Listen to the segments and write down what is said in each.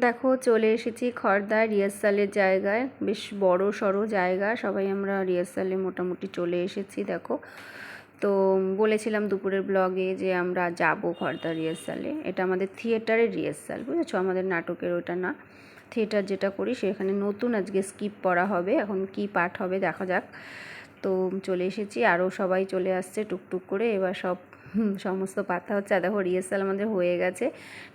দেখো, চলে এসেছি খর্দায় রিহার্সালের জায়গায়। বেশ বড় সড়ো জায়গা। সবাই আমরা রিহার্সালে মোটামুটি চলে এসেছি, দেখো। তো বলেছিলাম দুপুরের ব্লগে যে আমরা যাব খড়দা রিহার্সালে। এটা আমাদের থিয়েটারের রিহার্সাল, বুঝেছ? আমাদের নাটকের ওটা না। থিয়েটার যেটা করি, সেখানে নতুন আজকে স্কিপ পড়া হবে। এখন কি পাঠ হবে, দেখা যাক। তো চলে এসেছি। আরও সবাই চলে আসছে টুকটুক করে। এবার সব সমস্ত পাতা হচ্ছে। দেখো রিহার্সাল আমাদের হয়ে গেছে।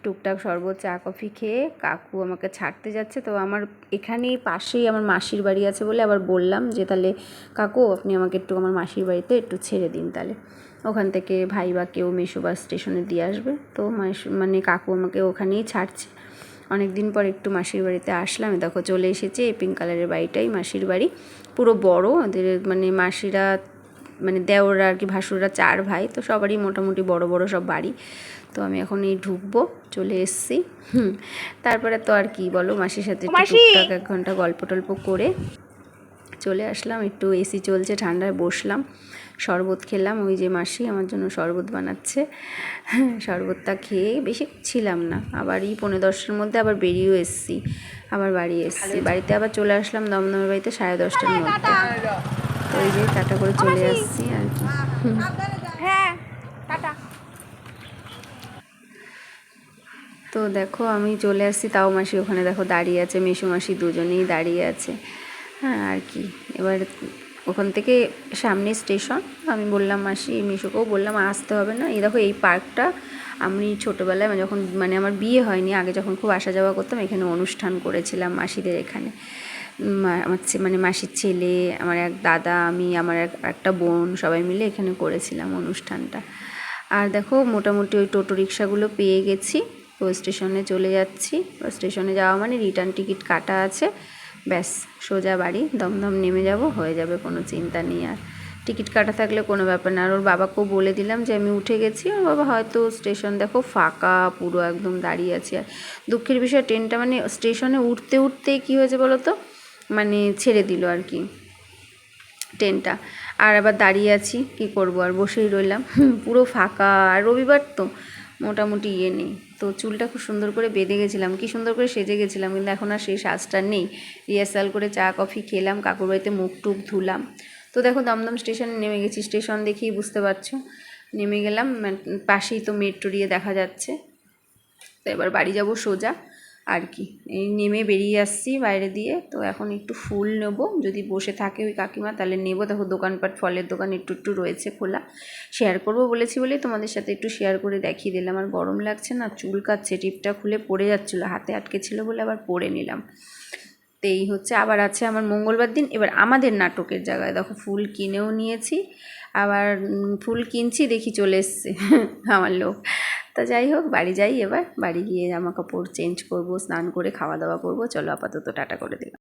টুকটাক শরবত, চা, কফি খেয়ে কাকু আমাকে ছাড়তে যাচ্ছে। তো আমার এখানেই পাশেই আমার মাসির বাড়ি আছে বলে আবার বললাম যে, তাহলে কাকু, আপনি আমাকে একটু আমার মাসির বাড়িতে একটু ছেড়ে দিন তাহলে। ওখান থেকে ভাই বা কেউ মেশো বাস স্টেশনে দিয়ে আসবে। তো মানে কাকু আমাকে ওখানেই ছাড়ছে। অনেক দিন পর একটু মাসির বাড়িতে আসলাম। দেখো চলে এসেছে এই পিঙ্ক কালারের বাড়িটাই মাসির বাড়ি। পুরো বড় ওদের মানে মাসিরা মানে দেওরা আর কি ভাসুররা চার ভাই তো সবারই মোটামুটি বড় বড় সব বাড়ি। তো আমি এখন এই ঢুকবো চলে এসছি। হুম তারপরে তো আর কি বলো মাসির সাথে টুকটাক এক ঘণ্টা গল্প টল্প করে চলে আসলাম একটু এসি চলছে ঠান্ডায় বসলাম শরবত খেলাম। ওই যে মাসি আমার জন্য শরবত বানাচ্ছে। শরবতটা খেয়ে বেশি ছিলাম না আবার এই পনেরো দশটার মধ্যে আবার বেরিয়েও এসছি আবার বাড়ি এসছি। বাড়িতে আবার চলে আসলাম দমদমের বাড়িতে সাড়ে দশটার মধ্যে। তো এই যে টাটা করে চলে আসছি আর কি। হ্যাঁ টাটা। তো দেখো আমি চলে আসছি তাও মাসি ওখানে দেখো দাঁড়িয়ে আছে মেসো মাসি দুজনেই দাঁড়িয়ে আছে। হ্যাঁ আর কি। এবার ওখান থেকে সামনে স্টেশন। আমি বললাম, মাসি, মিশুকেও বললাম, আসতে হবে না। এই দেখো, এই পার্কটা আমি ছোটোবেলায় মানে যখন মানে আমার বিয়ে হয়নি, আগে যখন খুব আসা যাওয়া করতাম, এখানে অনুষ্ঠান করেছিলাম মাসিদের এখানে। আমার মানে মাসির ছেলে, আমার এক দাদা, আমি, আমার এক, একটা বোন, সবাই মিলে এখানে করেছিলাম অনুষ্ঠানটা। আর দেখো, মোটামুটি ওই টোটো রিক্সাগুলো পেয়ে গেছি। তো স্টেশনে চলে যাচ্ছি। স্টেশনে যাওয়া মানে রিটার্ন টিকিট কাটা আছে। ব্যাস, সোজা বাড়ি, দমদম নেমে যাব, হয়ে যাবে কোনো চিন্তা নেই আর। টিকিট কাটা থাকলে কোনো ব্যাপার না। আর ওর বাবাকেও বলে দিলাম যে আমি উঠে গেছি, ওর বাবা হয়তো স্টেশন দেখো ফাঁকা, পুরো একদম দাঁড়িয়ে আছে। আর দুঃখের বিষয়, ট্রেনটা মানে স্টেশনে উঠতে উঠতে কী হয়েছে বলো তো? মানে ছেড়ে দিল আর কি ট্রেনটা। আর আবার দাঁড়িয়ে আছি, কি করব? আর বসেই রইলাম। পুরো ফাঁকা। আর রবিবার তো মোটামুটি ইয়ে নেই। তো চুলটা খুব সুন্দর করে বেঁধে গেছিলাম। কি সুন্দর করে সেজে গেছিলাম, কিন্তু এখন আর সেই সাজটা নেই। রিহার্সাল করে চা, কফি খেলাম, কাকুর বাড়িতে মুখ টুক ধুলাম। তো দেখো দমদম স্টেশনে নেমে গেছি। স্টেশন দেখেই বুঝতে পারছ। নেমে গেলাম পাশেই তো মেট্রো দিয়ে দেখা যাচ্ছে। তো এবার বাড়ি যাব সোজা। আর কি। এই নেমে বেরিয়ে আসছি বাইরে দিয়ে। তো এখন একটু ফুল নেব। যদি বসে থাকে ওই কাকিমা, তাহলে নেব। দেখো, দোকানপাট, ফলের দোকান একটু একটু রয়েছে খোলা। শেয়ার করব বলেছি বলেই তোমাদের সাথে একটু শেয়ার করে দেখিয়ে দিলাম। আর গরম লাগছে না, চুল কাচ্ছে টিপটা খুলে পড়ে যাচ্ছিল। হাতে আটকে ছিল বলে আবার পরে নিলাম। তো এই হচ্ছে, আবার আছে আমার মঙ্গলবার দিন। এবার আমাদের নাটকের জায়গায় দেখো, ফুল কিনেও নিয়েছি। আবার ফুল কিনছি, দেখি চলে এসছে। আমার লোক। তা যাই হোক, বাড়ি যাই এবার। বাড়ি গিয়ে জামা কাপড় চেঞ্জ করব, স্নান করে খাওয়া দাওয়া করব। চলো আপাতত টাটা করে দিলাম।